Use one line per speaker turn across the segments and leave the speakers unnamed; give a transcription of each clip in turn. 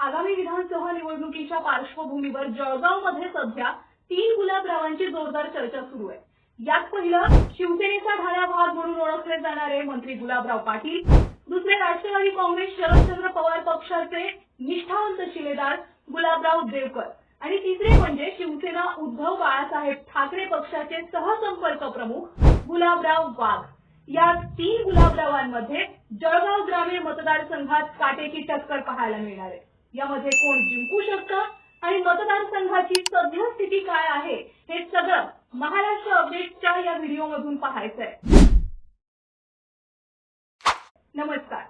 आगामी विधानसभा निवडणुकीच्या पार्श्वभूमीवर जळगावमध्ये सध्या तीन गुलाबरावांची जोरदार चर्चा सुरू आहे. यात पहिलं शिवसेनेचा ढाळा भाग म्हणून ओळखले जाणारे मंत्री गुलाबराव पाटील. दुसरे राष्ट्रवादी काँग्रेस शरदचंद्र पवार पक्षाचे निष्ठावंत शिलेदार गुलाबराव देवकर. आणि तिसरे म्हणजे शिवसेना उद्धव बाळासाहेब ठाकरे पक्षाचे सहसंपर्क प्रमुख गुलाबराव वाघ. या तीन गुलाबरावांमध्ये जळगाव ग्रामीण मतदारसंघात काटेची टक्कर पाहायला मिळणार आहे. यामध्ये कोण जिंकू शकतं आणि मतदारसंघाची संघाची स्थिती काय आहे हे सगळं महाराष्ट्र अपडेटच्या या व्हिडिओमधून मधून पाहायचंय. नमस्कार.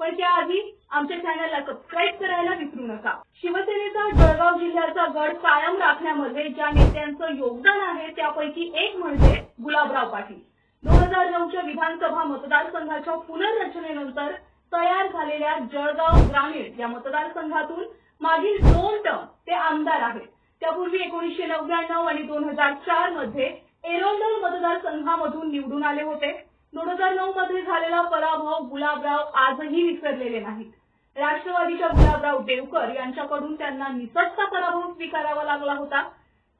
पण त्याआधी आमच्या चॅनलला सबस्क्राईब करायला विसरू नका. शिवसेनेचा जळगाव जिल्ह्याचा गड कायम राखण्यामध्ये ज्या नेत्यांचं योगदान आहे त्यापैकी एक म्हणजे गुलाबराव पाटील. दोन हजार नऊच्या विधानसभा मतदारसंघाच्या पुनर्रचनेनंतर तयार झालेल्या जळगाव ग्रामीण या मतदारसंघातून मागील दोन टर्म ते आमदार आहेत. त्यापूर्वी एकोणीसशे नव्याण्णव आणि दोन हजार चारमध्ये एरोंडल मतदारसंघामधून निवडून आले होते. दोन हजार नऊ मध्ये झालेला पराभव गुलाबराव आजही विसरलेले नाहीत. राष्ट्रवादीच्या गुलाबराव देवकर यांच्याकडून त्यांना निसटता पराभव स्वीकारावा लागला होता.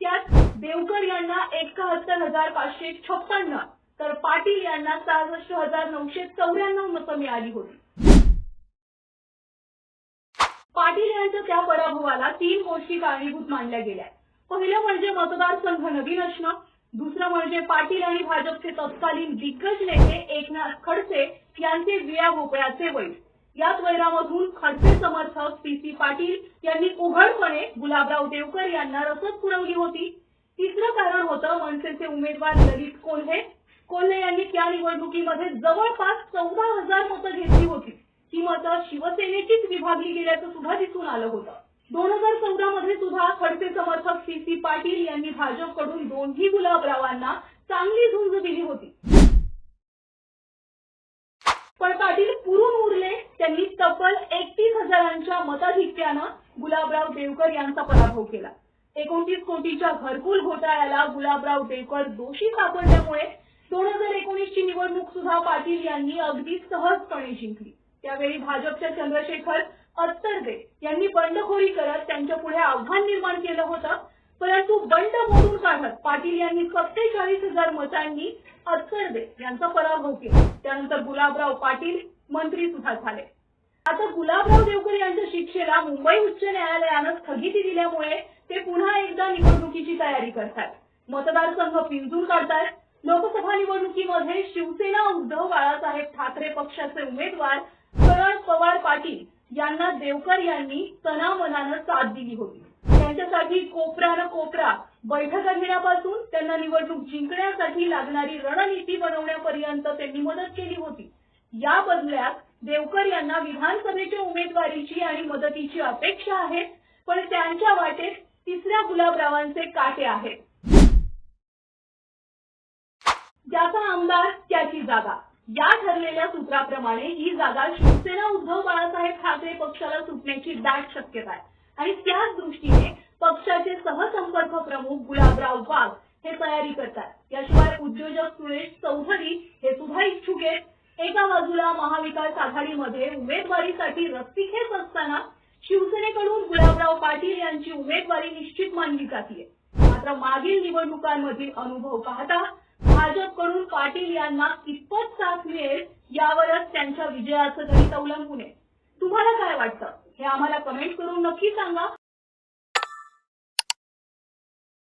त्यात देवकर यांना एकाहत्तर हजार पाचशे छप्पन्न तर पाटील यांना सहासष्ट हजार नऊशे चौऱ्याण्णव मतं मिळाली होती. पाटील यांच्या त्या पराभवाला तीन गोष्टी कारणीभूत मानल्या गेल्या. पहिलं म्हणजे मतदारसंघ नवीन असणं. दुसरं म्हणजे पाटील आणि भाजपचे तत्कालीन दिग्गज नेते एकनाथ खडसे यांचे विया भोपळ्याचे वैर याच वैरामधून खडसे समर्थक पी सी पाटील यांनी उघडपणे गुलाबराव देवकर यांना रसद पुरवली होती. तिसरं कारण होतं मनसेचे उमेदवार ललित कोल्हे. कोल्हे यांनी त्या निवडणुकीमध्ये जवळपास चौदा हजार मतं घेतली होती. ही मतं शिवसेनेचीच विभागली गेल्याचं सुद्धा दिसून आलं होतं. दोन हजार चौदा मध्ये सुद्धा खडसे समर्थक सी सी पाटील यांनी भाजपकडून दोन्ही गुलाबरावांना चांगली झुंज दिली होती. पण पाटील पुरून उरले त्यांनी तब्बल एकतीस हजारांच्या मताधिक्यानं गुलाबराव देवकर यांचा पराभव केला. एकोणतीस कोटीच्या घरकुल घोटाळ्याला गुलाबराव देवकर दोषी सापडल्यामुळे दोन हजार एकोणीसची निवडणूक सुद्धा पाटील यांनी अगदी सहजपणे जिंकली. त्यावेळी भाजपच्या चंद्रशेखर अत्तरदे यांनी बंडखोरी करत त्यांच्या पुढे आव्हान निर्माण केलं होतं. परंतु बंड मोडून काढत पाटील यांनी सत्तेचाळीस हजार मतांनी अत्तरदे यांचा पराभव केला. त्यानंतर गुलाबराव पाटील मंत्री सुद्धा झाले. आता गुलाबराव देवकर यांच्या शिक्षेला मुंबई उच्च न्यायालयानं स्थगिती दिल्यामुळे ते पुन्हा एकदा निवडणुकीची तयारी करतात. मतदारसंघ पिंजून काढतात लोकसभा निवडणुकीमध्ये शिवसेना उद्धव बाळासाहेब ठाकरे पक्षाचे उमेदवार शरद पवार पाटील यांना देवकर यांनी तनामनानं साथ दिली होती. त्यांच्यासाठी कोपरा कोपरा बैठका घेण्यापासून त्यांना निवडणूक जिंकण्यासाठी लागणारी रणनीती बनवण्यापर्यंत त्यांनी मदत केली होती. या बदल्यात देवकर यांना विधानसभेच्या उमेदवारीची आणि मदतीची अपेक्षा आहे पण त्यांच्या वाटेत तिसऱ्या गुलाबरावांचे काटे आहेत. ज्याचा आमदार त्याची जागा. या ठरलेल्या सूत्राप्रमाणे ही जागा शिवसेना उद्धव बाळासाहेब ठाकरे पक्षाला सुटण्याची दाट शक्यता आहे. आणि त्याच दृष्टीने पक्षाचे सहसंपर्क प्रमुख गुलाबराव वाघ हे तयारी करतात. याशिवाय उद्योजक सुरेश चौधरी हे सुद्धा इच्छुक आहेत. एका बाजूला महाविकास आघाडीमध्ये उमेदवारीसाठी रस्सीखेच असताना शिवसेनेकडून गुलाबराव पाटील यांची उमेदवारी निश्चित मानली जाते मात्र मागील निवडणुकांमधील अनुभव पाहता भाजपकडून पाटील यांना कितपत साथ मिळेल यावरच त्यांच्या विजयाचं गणित अवलंबून आहे. तुम्हाला काय वाटतं? हे आम्हाला कमेंट करून नक्की सांगा.